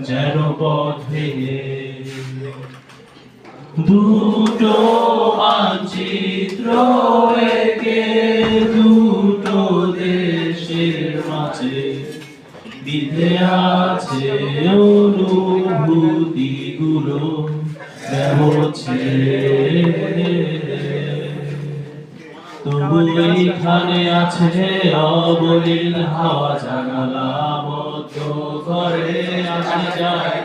যেন পথ দুটো মানচিত্র দুটো দেশের মাঝে বিধে আছে অনুভূতি গুলো হচ্ছে তবু এইখানে আছে অবলীল হাওয়া জানালা বদ্ধ করে আসি যায়